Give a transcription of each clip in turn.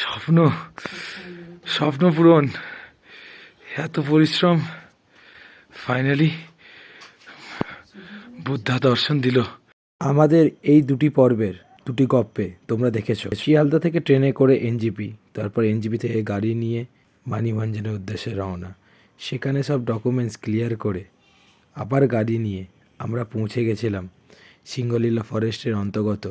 স্বপ্ন স্বপ্ন পূরণ। এত পরিশ্রম। ফাইনালি বুদ্ধা দর্শন দিল। আমাদের এই দুটি পর্বের, দুটি গপ্পে তোমরা দেখেছ। শিয়ালদা থেকে ট্রেনে করে এনজিপি তারপর এনজিপি থেকে গাড়ি নিয়ে মানিভঞ্জনের উদ্দেশ্যে রওনা। সেখানে সব ডকুমেন্টস ক্লিয়ার করে আবার গাড়ি নিয়ে আমরা পৌঁছে গেছিলাম সিঙ্গলীলা ফরেস্টের অন্তর্গত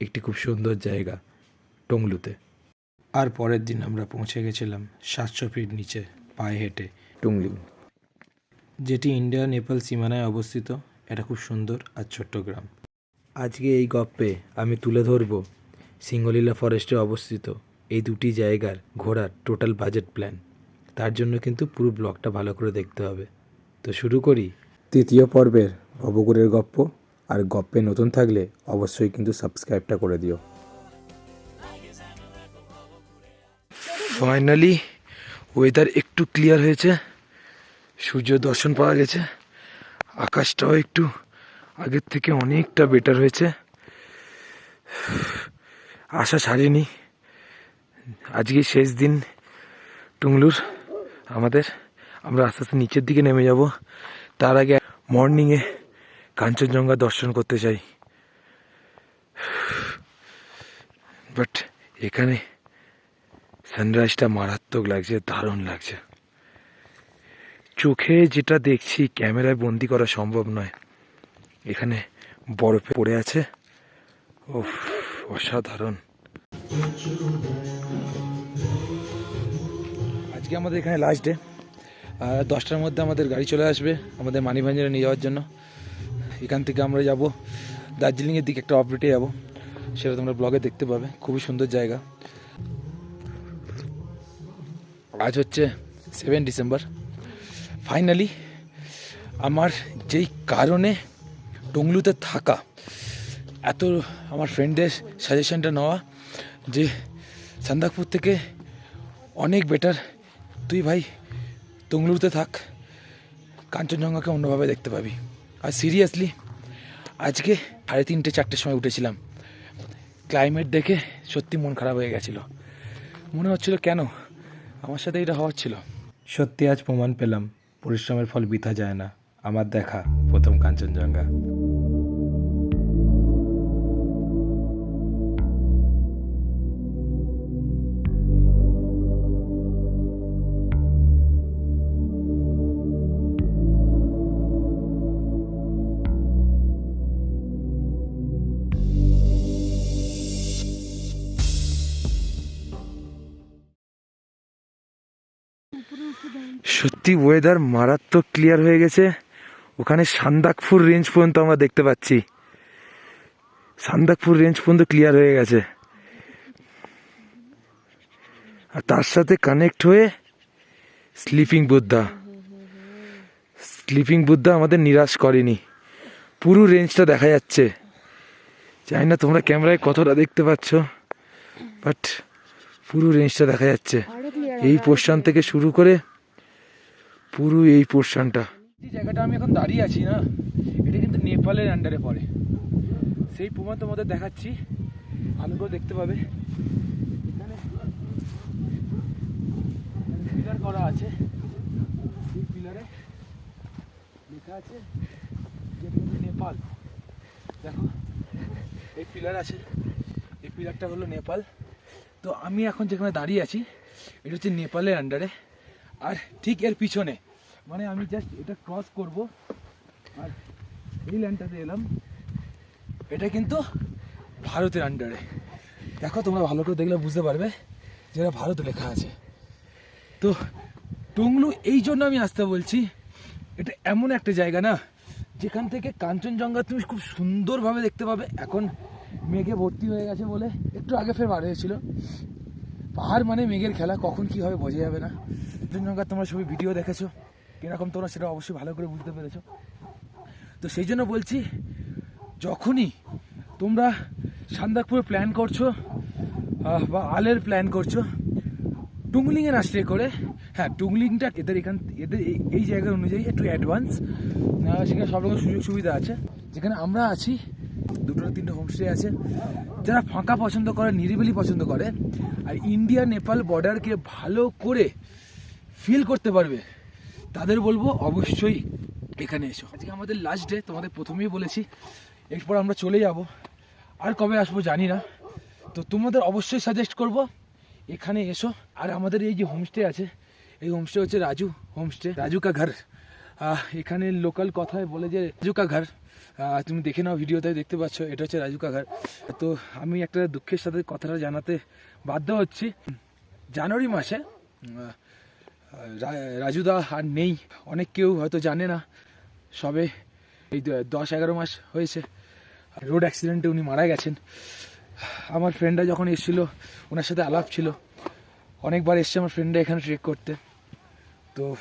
একটি খুব সুন্দর জায়গা, টংলুতে। আর পরের দিন আমরা পৌঁছে গেছিলাম সাতশো ফিট নিচে পায়ে হেঁটে। টুংলি। যেটি ইন্ডিয়া নেপাল সীমানায় অবস্থিত। এটা খুব সুন্দর আর ছোট্ট গ্রাম। আজকে এই গপ্পে আমি তুলে ধরব সিঙ্গলীলা ফরেস্টে অবস্থিত এই দুটি জায়গার ঘোরার টোটাল বাজেট প্ল্যান। তার জন্য কিন্তু পুরো ব্লগটা ভালো করে দেখতে হবে। তো শুরু করি। তৃতীয় পর্বের ভবগুরের গপ্প। আর গপ্পে নতুন থাকলে অবশ্যই কিন্তু সাবস্ক্রাইবটা করে দিও। ফাইনালি ওয়েদার একটু ক্লিয়ার হয়েছে। সূর্য দর্শন পাওয়া গেছে। আকাশটাও একটু আগের থেকে অনেকটা বেটার হয়েছে। আশা ছাড়িনি। আজকে শেষ দিন টুংলুর। আমাদের, আমরা আস্তে আস্তে নিচের দিকে নেমে যাব। তার আগে মর্নিংয়ে কাঞ্চনজঙ্ঘা দর্শন করতে চাই। বাট এখানে সানরাইজটা মারাত্মক লাগছে, দারুণ লাগছে। চোখে যেটা দেখছি, ক্যামেরায় বন্দি করা সম্ভব নয়। এখানে বরফে পড়ে আছে। ও অসাধারণ। আজকে আমাদের এখানে লাস্ট ডে দশটার মধ্যে আমাদের গাড়ি চলে আসবে, আমাদের মানিভাঞ্জনে নিয়ে যাওয়ার জন্য। এখান থেকে আমরা যাব। দার্জিলিংয়ের দিকে একটা অপডেটে যাব। সেটা তোমরা ব্লগে দেখতে পাবে। খুবই সুন্দর জায়গা। আজ হচ্ছে সেভেন ডিসেম্বর ফাইনালি আমার যেই কারণে টংলুতে থাকা, এত আমার ফ্রেন্ডদের সাজেশনটা নেওয়া যে সান্দাকপুর থেকে অনেক বেটার তুই ভাই টংলুতে থাক, কাঞ্চনজঙ্ঘাকে অন্যভাবে দেখতে পাবি। আর সিরিয়াসলি আজকে সাড়ে তিনটে, চারটের সময় উঠেছিলাম। ক্লাইমেট দেখে সত্যি মন খারাপ হয়ে গেছিল। মনে হচ্ছিল কেন? আমার সাথে এটা হওয়ার ছিল। সত্যি আজ প্রমাণ পেলাম, পরিশ্রমের ফল বিথা যায় না। আমার দেখা প্রথম কাঞ্চনজঙ্ঘা। সত্যি ওয়েদার মারাত্মক ক্লিয়ার হয়ে গেছে। ওখানে সান্দাকপুর রেঞ্জ পর্যন্ত আমরা দেখতে পাচ্ছি। সান্দাকপুর রেঞ্জ পর্যন্ত ক্লিয়ার হয়ে গেছে। আর তার সাথে কানেক্ট হয়ে স্লিপিং বুদ্ধা স্লিপিং বুদ্ধা আমাদের নিরাশ করেনি। পুরো রেঞ্জটা দেখা যাচ্ছে। জানি না তোমরা ক্যামেরায় কতটা দেখতে পাচ্ছ বাট পুরো রেঞ্জটা দেখা যাচ্ছে। এই পোর্শন থেকে শুরু করে পুরো এই পোর্শনটা যে জায়গাটা আমি এখন দাঁড়িয়ে আছি না, এটা কিন্তু নেপালের আন্ডারে পড়ে। সেই প্রমাণ তোমাদের দেখাচ্ছি আলোকেও দেখতে পাবে। এখানে পিলার করা আছে। এই পিলারে লেখা আছে নেপাল। দেখো, এই পিলার আছে। এই পিলারটা হলো নেপাল। তো আমি এখন যেখানে দাঁড়িয়ে আছি, এটা হচ্ছে নেপালের আন্ডারে আর ঠিক এর পিছনে। মানে আমি জাস্ট এটা ক্রস করব, আর এই ল্যান্ডটাতে এলাম। এটা কিন্তু ভারতের আন্ডারে দেখো তোমরা ভালো করে দেখলে বুঝতে পারবে যেটা ভারত লেখা আছে। তো টুংলু, এই জন্য আমি আসতে বলছি, এটা এমন একটা জায়গা না, যেখান থেকে কাঞ্চনজঙ্ঘা তুমি খুব সুন্দরভাবে দেখতে পাবে। এখন মেঘে ভর্তি হয়ে গেছে বলে একটু আগে ফের বার হয়েছিল। পাহাড় মানে মেঘের খেলা, কখন কি হবে বোঝা যাবে না। কাঞ্চনজঙ্ঘার তোমরা সবই ভিডিও দেখেছ, কীরকম তোমরা সেটা অবশ্যই ভালো করে বুঝতে পেরেছ। তো সেই জন্য বলছি, যখনই তোমরা সান্দাকপুর প্ল্যান করছ বা আলের প্ল্যান করছ, টুংলিংয়ের স্টে করে হ্যাঁ টুংলিংটা এদের এখান, এদের এই- জায়গা অনুযায়ী একটু অ্যাডভান্স সেখানে সব রকম সুযোগ সুবিধা আছে। যেখানে আমরা আছি, দুটো তিনটে হোমস্টে আছে, যারা ফাঁকা পছন্দ করে, নিরিবিলি পছন্দ করে, আর ইন্ডিয়া নেপাল বর্ডারকে ভালো করে ফিল করতে পারবে, তাদের বলব অবশ্যই এখানে এসো। আজকে আমাদের লাস্ট ডে তোমাদের প্রথমেই বলেছি, এরপর আমরা চলে যাব। আর কবে আসব জানি না, তো তোমাদের অবশ্যই সাজেস্ট করব, এখানে এসো। আর আমাদের এই যে হোমস্টে আছে, এই হোমস্টে হচ্ছে রাজু হোমস্টে রাজু কা ঘর। এখানে লোকাল কথায় বলে যে রাজু কা ঘর। তুমি দেখে নাও ভিডিওতে, দেখতে পাচ্ছ, এটা হচ্ছে রাজু কা ঘর। তো আমি একটা দুঃখের সাথে কথাটা জানাতে বাধ্য হচ্ছি। জানুয়ারি মাসে রাজুদা আর নেই। অনেক কেউ হয়তো জানে না। সবে এই দশ এগারো মাস হয়েছে। রোড অ্যাক্সিডেন্টে উনি মারা গেছেন। আমার ফ্রেন্ডরা যখন এসেছিল, ওনার সাথে আলাপ ছিল। অনেকবার এসছে আমার ফ্রেন্ডরা এখানে ট্রেক করতে। তো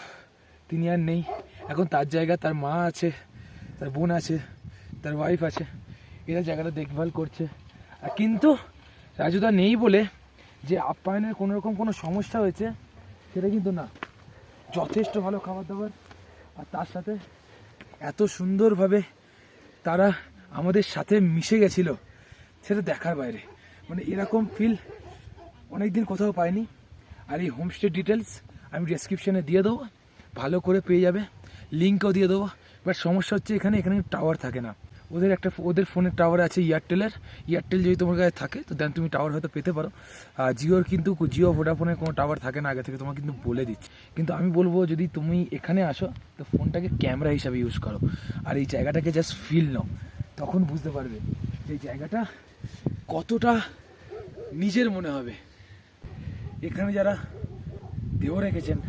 তিনি আর নেই। এখন তার জায়গা, তার মা আছে, তার বোন আছে, তার ওয়াইফ আছে। এরা জায়গাটা দেখভাল করছে। আর কিন্তু রাজুদা নেই বলে যে আপ্যায়নের কোনো রকম কোনো সমস্যা হয়েছে, সেটা কিন্তু না। যথেষ্ট ভালো খাবার দাবার আর তার সাথে এত সুন্দরভাবে তারা আমাদের সাথে মিশে গেছিল, সেটা দেখার বাইরে। মানে এরকম ফিল অনেকদিন কোথাও পাইনি। আর এই হোমস্টে ডিটেলস আমি ডেসক্রিপশানে দিয়ে দেবো। ভালো করে পেয়ে যাবে। লিঙ্কও দিয়ে দেবো। বাট সমস্যা হচ্ছে এখানে এখানে টাওয়ার থাকে না। ওদের একটা ওদের ফোনের টাওয়ার আছে এয়ারটেলের এয়ারটেল যদি তোমার কাছে থাকে, তো দেন তুমি টাওয়ার হয়তো পেতে পারো। আর জিওর কিন্তু জিও ভোডাফোনের কোনো টাওয়ার থাকে না আগে থেকে তোমার কিন্তু বলে দিচ্ছি। কিন্তু আমি বলব, যদি তুমি এখানে আসো, তো ফোনটাকে ক্যামেরা হিসাবে ইউজ করো। আর এই জায়গাটাকে জাস্ট ফিল নাও। তখন বুঝতে পারবে এই জায়গাটা কতটা নিজের মনে হবে। এখানে যারা দেহ রেখেছেন,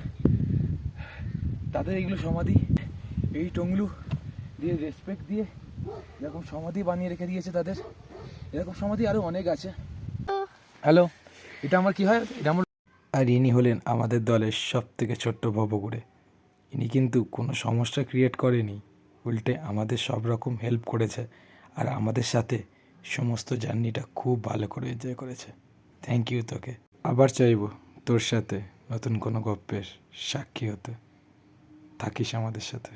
তাদের এইগুলো সমাধি। এই টংলু দিয়ে রেসপেক্ট দিয়ে এরকম সমাধি বানিয়ে রেখে দিয়েছে তাদের। এরকম সমাধি আরও অনেক আছে। হ্যালো এটা আমার কি হয়? এটা আমার আর ইনি হলেন আমাদের দলের সব থেকে ছোট্ট ভবগুড়ে ইনি কিন্তু কোনো সমস্যা ক্রিয়েট করেনি। উল্টে আমাদের সব রকম হেল্প করেছে। আর আমাদের সাথে সমস্ত জার্নিটা খুব ভালো করে এনজয় করেছে। থ্যাংক ইউ তোকে। আবার চাইব তোর সাথে নতুন কোনো গল্পের সাক্ষী হতে। থাকিস আমাদের সাথে।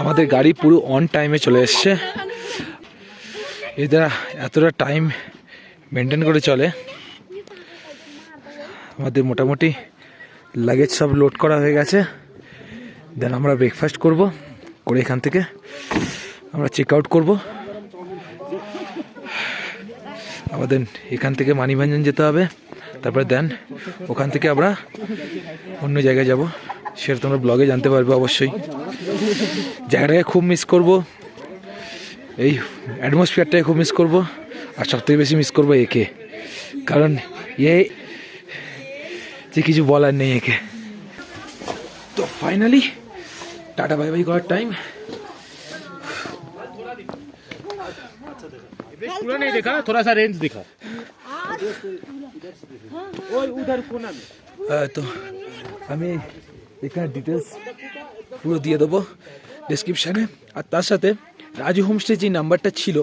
আমাদের গাড়ি পুরো অন টাইমে চলে এসছে। এদের এতটা টাইম মেনটেন করে চলে। আমাদের মোটামুটি লাগেজ সব লোড করা হয়ে গেছে। দেন আমরা ব্রেকফাস্ট করব, করে এখান থেকে আমরা চেক আউট করব আমাদের এখান থেকে মানিভঞ্জন যেতে হবে। তারপরে দেন ওখান থেকে আমরা অন্য জায়গায় যাব সেটা তোমরা ব্লগে জানতে পারবে অবশ্যই জায়গাটাকে খুব মিস করব এই অ্যাটমসফিয়ারটাকে খুব মিস করব আর সবথেকে বেশি মিস করব একে কারণ এ যে কিছু বলার নেই একে তো ফাইনালি টাটা বাই বাই করার টাইম पूरा नहीं देखा थोड़ा सा रेंज दिखा আহ, তো আমি এখানে ডিটেলস পুরো দিয়ে দেবো ডিসক্রিপশানে আর তার সাথে রাজু হোমস্টে যে নাম্বারটা ছিল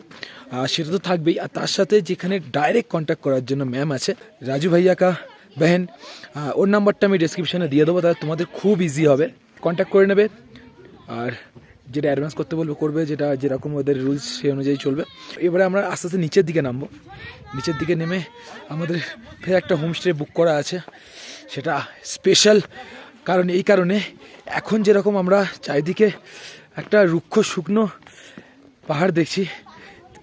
সেটা তো থাকবেই। আর তার সাথে যেখানে ডাইরেক্ট কন্ট্যাক্ট করার জন্য ম্যাম আছে, রাজু ভাইয়া কা বেহেন ওর নাম্বারটা আমি ডিসক্রিপশানে দিয়ে দেবো, তাহলে তোমাদের খুব ইজি হবে। কন্ট্যাক্ট করে নেবে। আর যেটা অ্যাডভান্স করতে বলবে, করবে, যেটা যেরকম ওদের রুলস সেই অনুযায়ী চলবে। এবারে আমরা আস্তে আস্তে নিচের দিকে নামবো। নিচের দিকে নেমে আমাদের ফের একটা হোমস্টে বুক করা আছে। সেটা স্পেশাল কারণ এই কারণে এখন যেরকম আমরা চারিদিকে একটা রুক্ষ শুকনো পাহাড় দেখছি,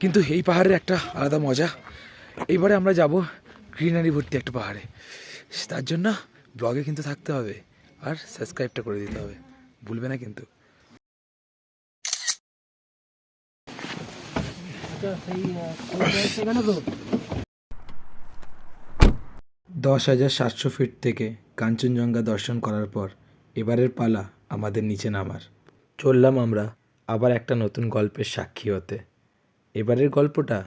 কিন্তু এই পাহাড়ের একটা আলাদা মজা। এইবারে আমরা যাব গ্রিনারি ভর্তি একটা পাহাড়ে। তার জন্য ব্লগে কিন্তু থাকতে হবে আর সাবস্ক্রাইবটা করে দিতে হবে। ভুলবে না কিন্তু। দশ হাজার সাতশো ফিট থেকে কাঞ্চনজঙ্ঘা দর্শন করার পর এবারের পালা আমাদের নিচে নামার। চললাম আমরা আবার একটা নতুন গল্পের সাক্ষী হতে। এবারের গল্পটা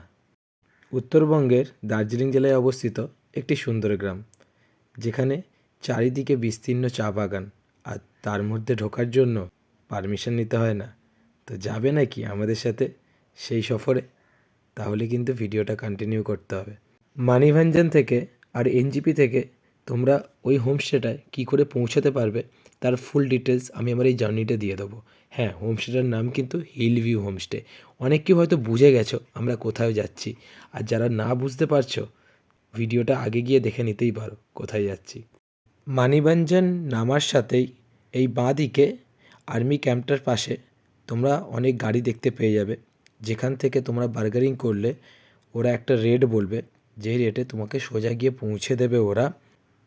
উত্তরবঙ্গের দার্জিলিং জেলায় অবস্থিত একটি সুন্দর গ্রাম, যেখানে চারিদিকে বিস্তীর্ণ চা বাগান আর তার মধ্যে ঢোকার জন্য পারমিশন নিতে হয় না। তো যাবে নাকি আমাদের সাথে সেই সফরে? তাহলে কিন্তু ভিডিওটা কন্টিনিউ করতে হবে। মানিভঞ্জন থেকে আর এনজিপি থেকে তোমরা ওই হোমস্টেটায় কী করে পৌঁছাতে পারবে তার ফুল ডিটেলস আমি আমার এই জার্নিটা দিয়ে দেবো। হ্যাঁ হোমস্টেটার নাম কিন্তু হিল ভিউ হোমস্টে অনেক কেউ হয়তো বুঝে গেছো আমরা কোথায় যাচ্ছি। আর যারা না বুঝতে পারছ, ভিডিওটা আগে গিয়ে দেখে নিতেই পারো কোথায় যাচ্ছি। মানিভঞ্জন নামার সাথেই এই বাঁ দিকে আর্মি ক্যাম্পটার পাশে তোমরা অনেক গাড়ি দেখতে পেয়ে যাবে। যেখান থেকে তোমরা বার্গারিং করলে, ওরা একটা রেট বলবে, যেই রেটে তোমাকে সোজা গিয়ে পৌঁছে দেবে ওরা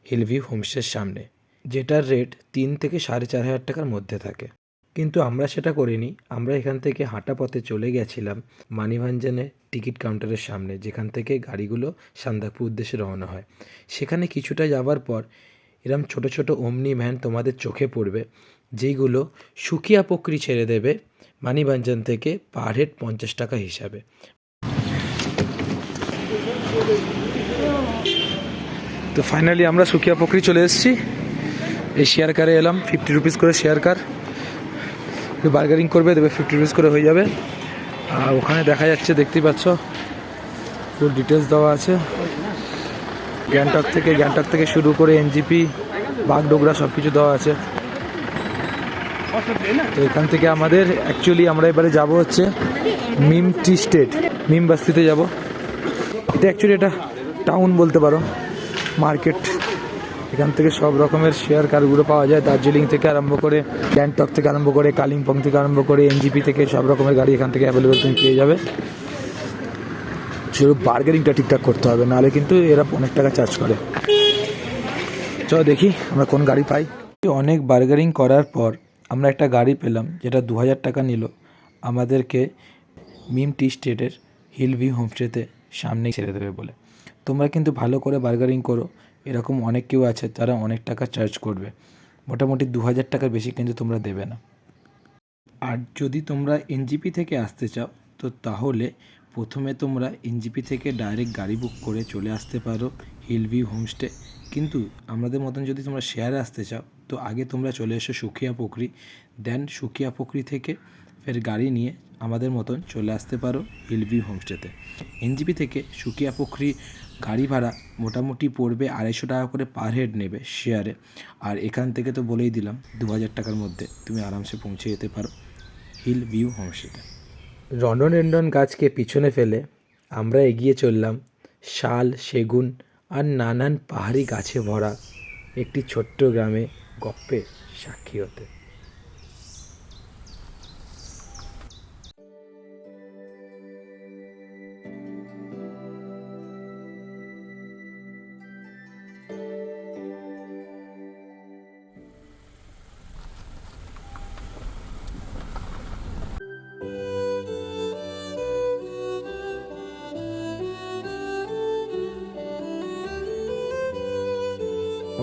হিলভি হোমসের সামনে, যেটার রেট তিন থেকে সাড়ে চার হাজার টাকার মধ্যে থাকে। কিন্তু আমরা সেটা করিনি। আমরা এখান থেকে হাঁটা পথে চলে গেছিলাম মানিভাঞ্জনের টিকিট কাউন্টারের সামনে, যেখান থেকে গাড়িগুলো সান্দাকপুর উদ্দেশ্যে রওনা হয়। সেখানে কিছুটা যাওয়ার পর এরম ছোট ছোট অমনি ভ্যান তোমাদের চোখে পড়বে, যেইগুলো সুকিয়া পকরি ছেড়ে দেবে মানিভাঞ্জন থেকে পার হেড পঞ্চাশ টাকা হিসাবে। তো ফাইনালি আমরা সুকিয়া পকরি চলে এসেছি। এই শেয়ার কারে এলাম ফিফটি রুপিস করে শেয়ার কার বার্গারিং করবে, দেবে ফিফটি রুপিস করে হয়ে যাবে। আর ওখানে দেখা যাচ্ছে, দেখতেই পাচ্ছ ফুল ডিটেলস দেওয়া আছে। গ্যাংটক থেকে গ্যাংটক থেকে শুরু করে এনজিপি বাগডোগরা সব কিছু দেওয়া আছে। তো এখান থেকে আমাদের অ্যাকচুয়ালি আমরা এবারে যাব হচ্ছে মিম টি স্টেট মিম বাস্তিতে যাব। এটা অ্যাকচুয়ালি এটা টাউন বলতে পারো মার্কেট এখান থেকে সব রকমের শেয়ার কারগুলো পাওয়া যায়। দার্জিলিং থেকে আরম্ভ করে গ্যাংটক থেকে আরম্ভ করে কালিম্পং থেকে আরম্ভ করে এনজিপি থেকে সব রকমের গাড়ি এখান থেকে অ্যাভেলেবেল তুমি পেয়ে যাবে। শুধু বার্গেনিংটা ঠিকঠাক করতে হবে, নাহলে কিন্তু এরা অনেক টাকা চার্জ করে। চলো দেখি আমরা কোন গাড়ি পাই। অনেক বার্গারিং করার পর আমরা একটা গাড়ি পেলাম যেটা দু হাজার টাকা নিল আমাদেরকে মিম টি স্টেটের হিল ভিউ হোমস্টেতে সামনেই ছেড়ে দেবে বলে। তোমরা কিন্তু ভালো করে বার্গারিং করো, এরকম অনেক কেউ আছে তারা অনেক টাকা চার্জ করবে। মোটামুটি দু হাজার টাকার বেশি কিন্তু তোমরা দেবে না। আর যদি তোমরা এনজিপি থেকে আসতে চাও, তো তাহলে প্রথমে তোমরা এনজিপি থেকে ডাইরেক্ট গাড়ি বুক করে চলে আসতে পারো হিল ভিউ হোমস্টে। কিন্তু আমাদের মতন যদি তোমরা শেয়ারে আসতে চাও, তো আগে তোমরা চলে এসো সুখিয়া পুকুরি দেন সুখিয়া পুকুরি থেকে ফের গাড়ি নিয়ে আমাদের মতন চলে আসতে পারো হিল ভিউ হোমস্টেতে এনজিপি থেকে সুকিয়া পুকুরি গাড়ি ভাড়া মোটামুটি পড়বে আড়াইশো টাকা করে পার হেড নেবে শেয়ারে আর এখান থেকে তো বলেই দিলাম দু হাজার টাকার মধ্যে তুমি আরামসে পৌঁছে যেতে পারো হিল ভিউ হোমস্টেতে রডোডেন্ডন গাছকে পিছনে ফেলে আমরা এগিয়ে চললাম শাল, সেগুন আর নানান পাহাড়ি গাছে ভরা একটি ছোট্ট গ্রামে গপ্পের সাক্ষী হতে।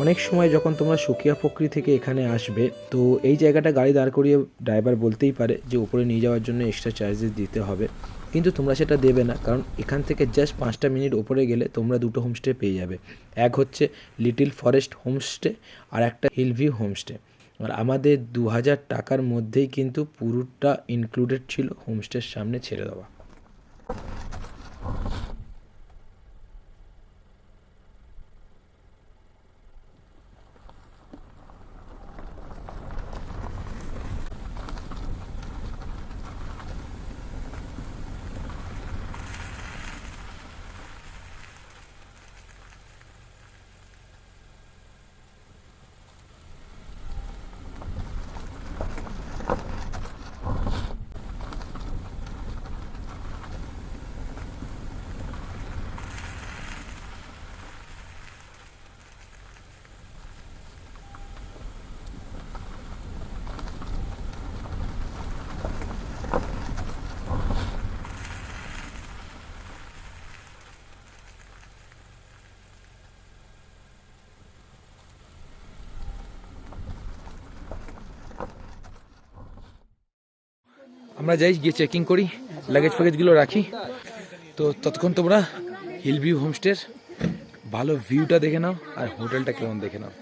অনেক সময় যখন তোমরা সুকিয়া পকরি থেকে এখানে আসবে, তো এই জায়গাটা গাড়ি দাঁড় করিয়ে ড্রাইভার বলতেই পারে যে উপরে নিয়ে যাওয়ার জন্য এক্সট্রা চার্জেস দিতে হবে। কিন্তু তোমরা সেটা দেবে না, কারণ এখান থেকে জাস্ট পাঁচটা মিনিট ওপরে গেলে তোমরা দুটো হোমস্টে পেয়ে যাবে। এক হচ্ছে লিটিল ফরেস্ট হোমস্টে আর একটা হিলভিউ হোমস্টে আর আমাদের দু হাজার টাকার মধ্যেই কিন্তু পুরোটা ইনক্লুডেড ছিল হোমস্টের সামনে ছেড়ে দেওয়া। আমরা যাই, গিয়ে চেকিং করি লাগেজ ফ্যাগেজগুলো রাখি। তো ততক্ষণ তোমরা হিল ভিউ হোমস্টের ভালো ভিউটা দেখে নাও, আর হোটেলটা কেমন দেখে নাও।